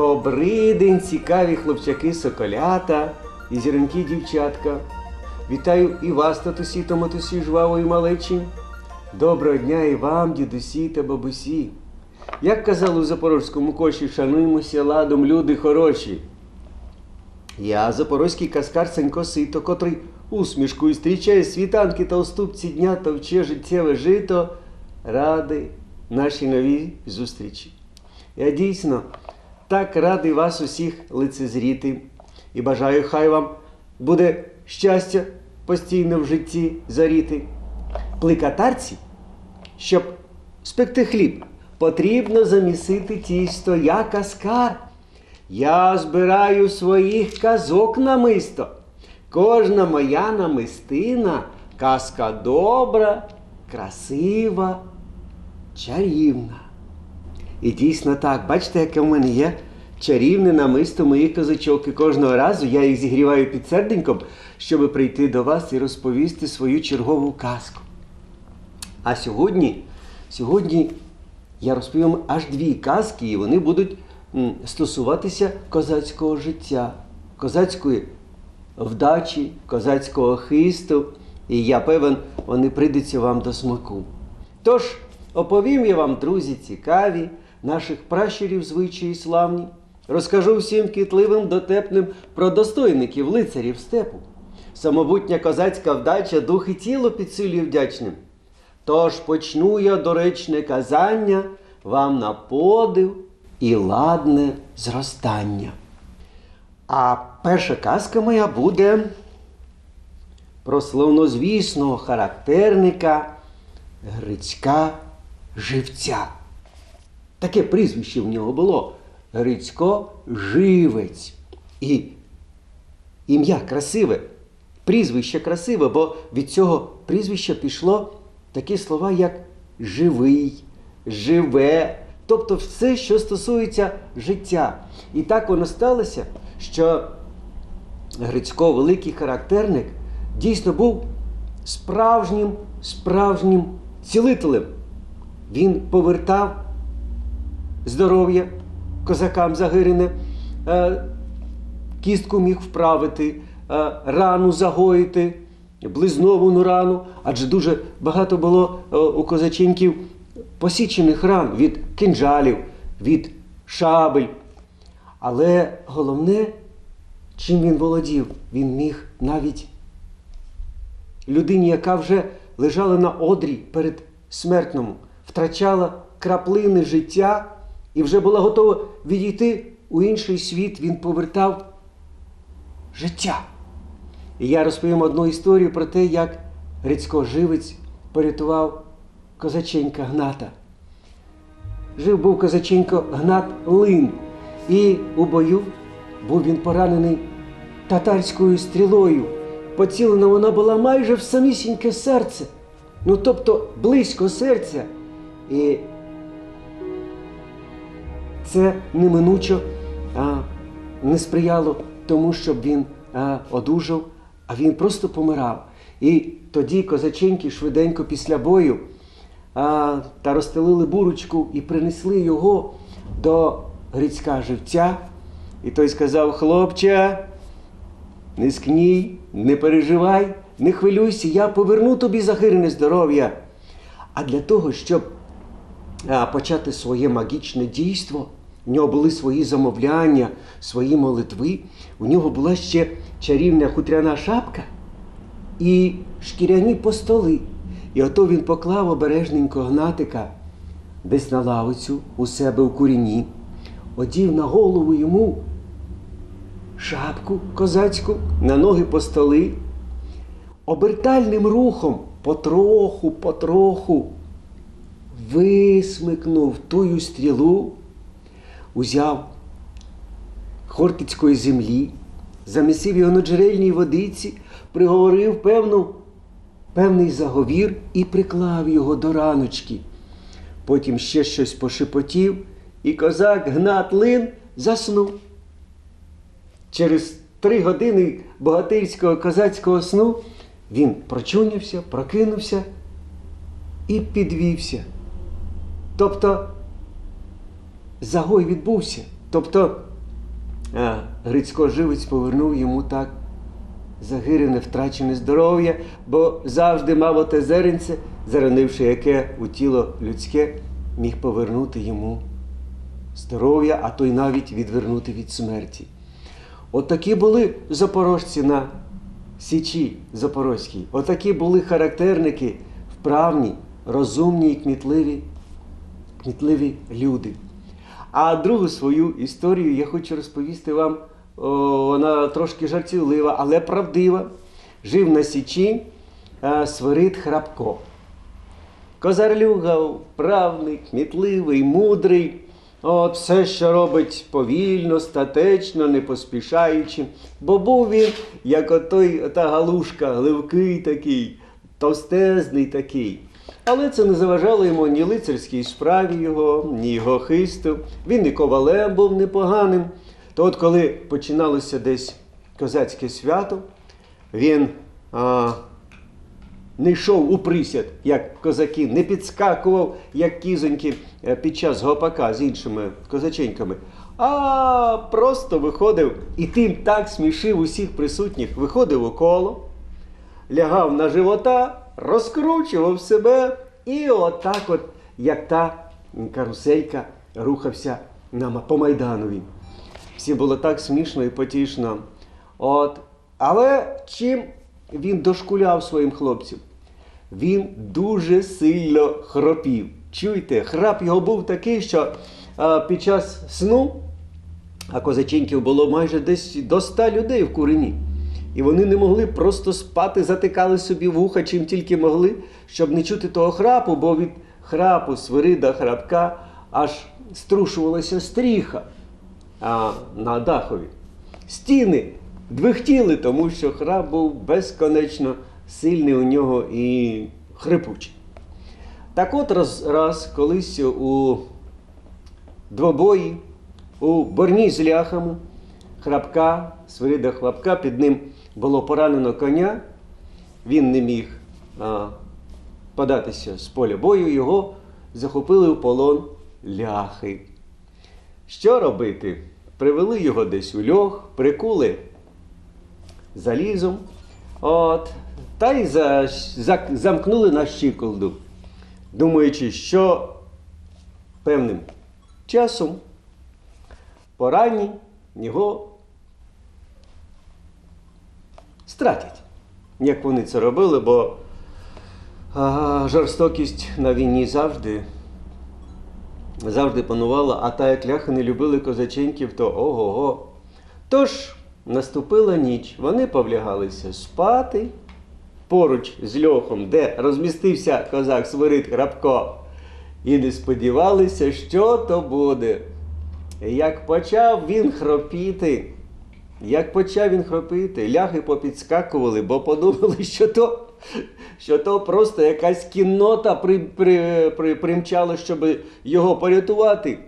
Добрий день, цікаві хлопчаки соколята і зіронькі дівчатка. Вітаю і вас, татусі та матусі, жвавої малечі. Доброго дня і вам, дідусі та бабусі. Як казали у запорозькому коші, шануймося ладом, люди хороші. Я запорозький каскар Санько Сито, котрий усмішкою зустрічає світанки та уступці дня та вче життєве жито, радий нашій новій зустрічі. Я дійсно так радий вас усіх лицезріти і бажаю, хай вам буде щастя постійно в житті заріти. Пликатарці, щоб спекти хліб, потрібно замісити тісто, я каскар. Я збираю своїх казок намисто. Кожна моя намистина казка добра, красива, чарівна. І дійсно так, бачите, яке в мене є чарівне намисто моїх козачок. І кожного разу я їх зігріваю під серденьком, щоб прийти до вас і розповісти свою чергову казку. А сьогодні, сьогодні я розповім аж дві казки, і вони будуть стосуватися козацького життя, козацької вдачі, козацького хисту. І я певен, вони прийдуться вам до смаку. Тож, оповім я вам, друзі, цікаві, наших пращурів звичаї славні. Розкажу всім кітливим дотепним про достойників лицарів степу. Самобутня козацька вдача дух і тіло підсилює вдячним. Тож почну я доречне казання вам на подив і ладне зростання. А перша казка моя буде про славнозвісного характерника Грицька Живця. Таке прізвище в нього було Грицько Живець. І ім'я красиве, прізвище красиве, бо від цього прізвища пішло такі слова, як живий, живе, тобто все, що стосується життя. І так воно сталося, що Грицько, великий характерник, дійсно був справжнім, справжнім цілителем. Він повертав здоров'я козакам Загирине, е, кістку міг вправити, е, рану загоїти, близновану рану, адже дуже багато було е, у козаченьків посічених ран від кинджалів, від шабель. Але головне, чим він володів, він міг навіть людині, яка вже лежала на одрі перед смертному, втрачала краплини життя і вже була готова відійти у інший світ, він повертав життя. І я розповім одну історію про те, як Грицько Живець порятував козаченька Гната. Жив був козаченько Гнат Лин, і у бою був він поранений татарською стрілою. Поцілена вона була майже в самісіньке серце, ну тобто близько серця. І це неминучо а, не сприяло тому, щоб він а, одужав, а він просто помирав. І тоді козаченьки швиденько після бою а, та розстелили бурочку і принесли його до Грицька живця. І той сказав: хлопче, не скній, не переживай, не хвилюйся, я поверну тобі захирене здоров'я. А для того, щоб а, почати своє магічне дійство, у нього були свої замовляння, свої молитви, у нього була ще чарівна хутряна шапка і шкіряні постоли. І ото він поклав обережненько гнатика десь на лавицю у себе у куріні, одів на голову йому шапку козацьку, на ноги постоли, обертальним рухом потроху, потроху висмикнув тую стрілу, узяв хортицької землі, замісив його на джерельній водиці, приговорив певну, певний заговір і приклав його до раночки. Потім ще щось пошепотів, і козак Гнат Лин заснув. Через три години богатирського козацького сну він прочунявся, прокинувся і підвівся. Тобто загой відбувся. Тобто а, Грицько живець повернув йому так загирене, втрачене здоров'я, бо завжди мав оте зеренце, заранивши яке у тіло людське, міг повернути йому здоров'я, а то й навіть відвернути від смерті. От такі були запорожці на Січі Запорозькій. Отакі були характерники, вправні, розумні і кмітливі, кмітливі люди. А другу свою історію я хочу розповісти вам. О, вона трошки жартівлива, але правдива. Жив на Січі е, Свирид Храпко. Козарлюга, вправний, кмітливий, мудрий. От все, що робить повільно, статечно, не поспішаючи. Бо був він, як отой, та галушка, гливкий такий, товстезний такий. Але це не заважало йому ні лицарській справі його, ні його хисту. Він і ковалем був непоганим. То от коли починалося десь козацьке свято, він а, не йшов у присяд, як козаки, не підскакував, як кізоньки е, під час гопака з іншими козаченьками, а просто виходив і тим так смішив усіх присутніх, виходив у коло, лягав на живота, розкручував себе і отак, от, як та каруселька, рухався на, по Майданові. Всім було так смішно і потішно. От. Але чим він дошкуляв своїм хлопцям? Він дуже сильно хропів. Чуєте, храп його був такий, що а, під час сну, а козаченьків було майже десь до ста людей в курені. І вони не могли просто спати, затикали собі вуха, чим тільки могли, щоб не чути того храпу, бо від храпу, свирида, храпка аж струшувалася стріха а, на дахові. Стіни двихтіли, тому що храп був безконечно сильний у нього і хрипучий. Так от раз, раз колись у двобої, у борні з ляхами, храпка, свирида хлопка, під ним було поранено коня, він не міг а, податися з поля бою, його захопили у полон ляхи. Що робити? Привели його десь у льох, прикули залізом, от, та й за, за, замкнули на щиколду, думаючи, що певним часом поранні його стратять. Як вони це робили, бо а, жорстокість на війні завжди завжди панувала, а та як ляхи не любили козаченьків, то ого-го. Тож наступила ніч, вони повлягалися спати поруч з льохом, де розмістився козак Свирид Грабко, і не сподівалися, що то буде. Як почав він хропіти, як почав він хропити, ляхи попідскакували, бо подумали, що то, що то просто якась кіннота при, при, при, примчала, щоб його порятувати.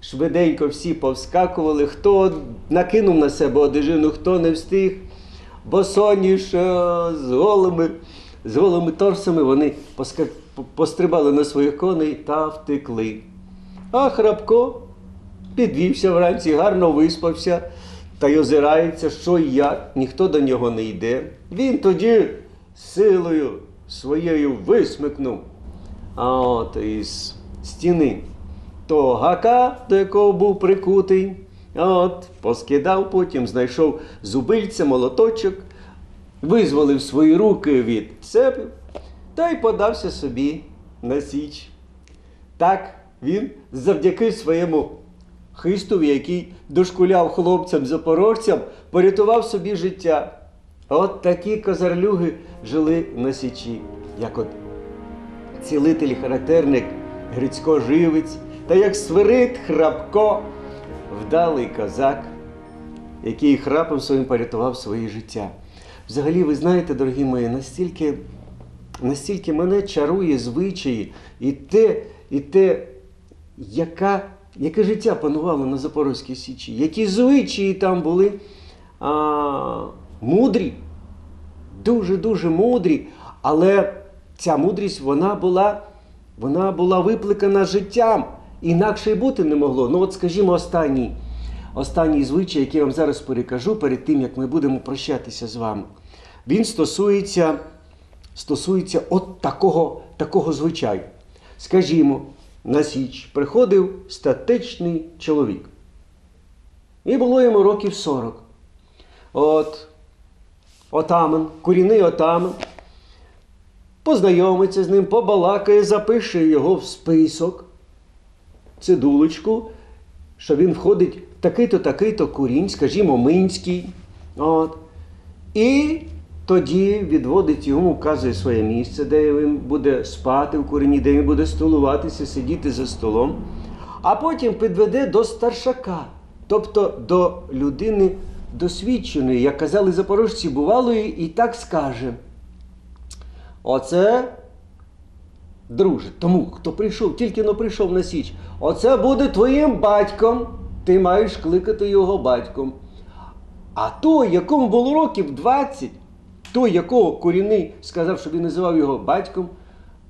Швиденько всі повскакували, хто накинув на себе одежину, хто не встиг. Босоніж е, з голими, з голими торсами вони поска- пострибали на своїх коней та втекли. А Храпко підвівся вранці, гарно виспався та й озирається, що і як, ніхто до нього не йде. Він тоді силою своєю висмикнув а от із стіни того гака, до якого був прикутий. От, поскидав потім, знайшов зубильця, молоточок, визволив свої руки від цепів та й подався собі на січ. Так він завдяки своєму хистові, який дошкуляв хлопцям-запорожцям, порятував собі життя. От такі козарлюги жили на Січі, як от цілитель характерник Грицько Живець, та як свирид Храпко, вдалий козак, який храпом своїм порятував своє життя. Взагалі, ви знаєте, дорогі мої, настільки, настільки мене чарує звичаї і те, і те, яка, яке життя панувало на Запорозькій Січі, які звичаї там були а, мудрі, дуже-дуже мудрі, але ця мудрість вона була, вона була викликана життям, інакше й бути не могло. Ну, от, скажімо, останній, останній звичай, який я вам зараз перекажу перед тим, як ми будемо прощатися з вами. Він стосується, стосується от такого, такого звичаю. Скажімо, на Січ приходив статечний чоловік. І було йому років 40. От отаман, корінний отаман, познайомиться з ним, побалакає, запише його в список, цидулочку, що він входить в такий-то, такий-то курінь, скажімо, Минський. От. І тоді відводить йому, вказує своє місце, де він буде спати в курені, де він буде столуватися, сидіти за столом, а потім підведе до старшака, тобто до людини досвідченої, як казали запорожці, бувалої, і так скаже. Оце, друже, тому, хто прийшов, тільки но прийшов на Січ, оце буде твоїм батьком. Ти маєш кликати його батьком. А той, якому було років 20, той, якого корінний сказав, що він називав його батьком,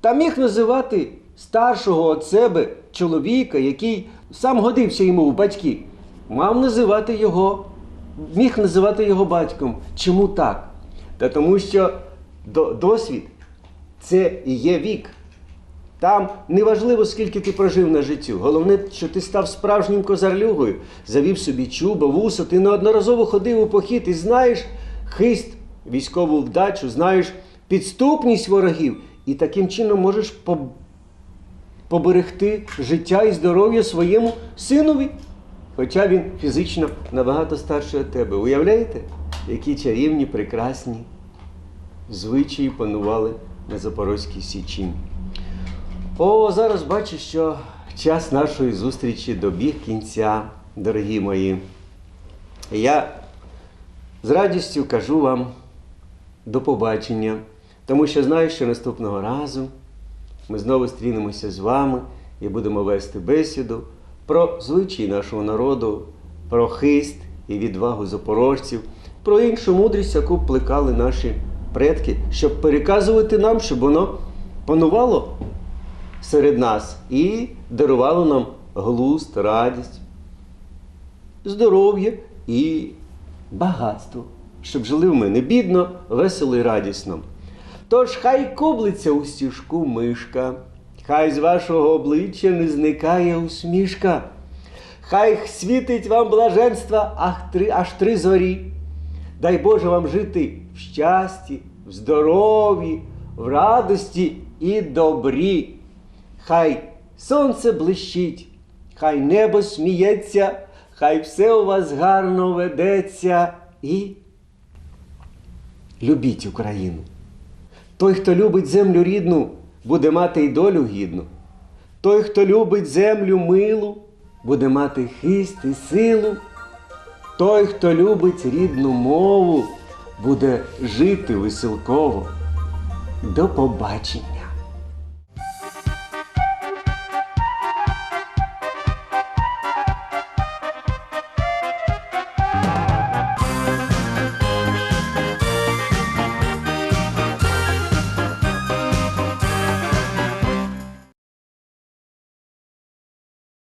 та міг називати старшого від себе чоловіка, який сам годився йому в батьки, мав називати його, міг називати його батьком. Чому так? Та тому що досвід це і є вік. Там неважливо, скільки ти прожив на життю. Головне, що ти став справжнім козарлюгою, завів собі чуба, вуса, ти неодноразово ходив у похід і знаєш хист, військову вдачу, знаєш підступність ворогів, і таким чином можеш поберегти життя і здоров'я своєму синові. Хоча він фізично набагато старший від тебе. Уявляєте, які чарівні, прекрасні звичаї панували на Запорозькій Січі. О, зараз бачу, що час нашої зустрічі добіг кінця, дорогі мої. Я з радістю кажу вам до побачення, тому що знаю, що наступного разу ми знову стрінемося з вами і будемо вести бесіду про звичаї нашого народу, про хист і відвагу запорожців, про іншу мудрість, яку плекали наші предки, щоб переказувати нам, щоб воно панувало серед нас і дарувало нам глузд, радість, здоров'я і багатство, щоб жили в мене бідно, весело і радісно. Тож хай коблиться у стіжку мишка, хай з вашого обличчя не зникає усмішка, хай світить вам блаженства ах три, аж три зорі. Дай Боже вам жити в щасті, в здоров'ї, в радості і добрі. Хай сонце блищить, хай небо сміється, хай все у вас гарно ведеться і любіть Україну. Той, хто любить землю рідну, буде мати й долю гідну. Той, хто любить землю милу, буде мати хист і силу. Той, хто любить рідну мову, буде жити веселково. До побачення!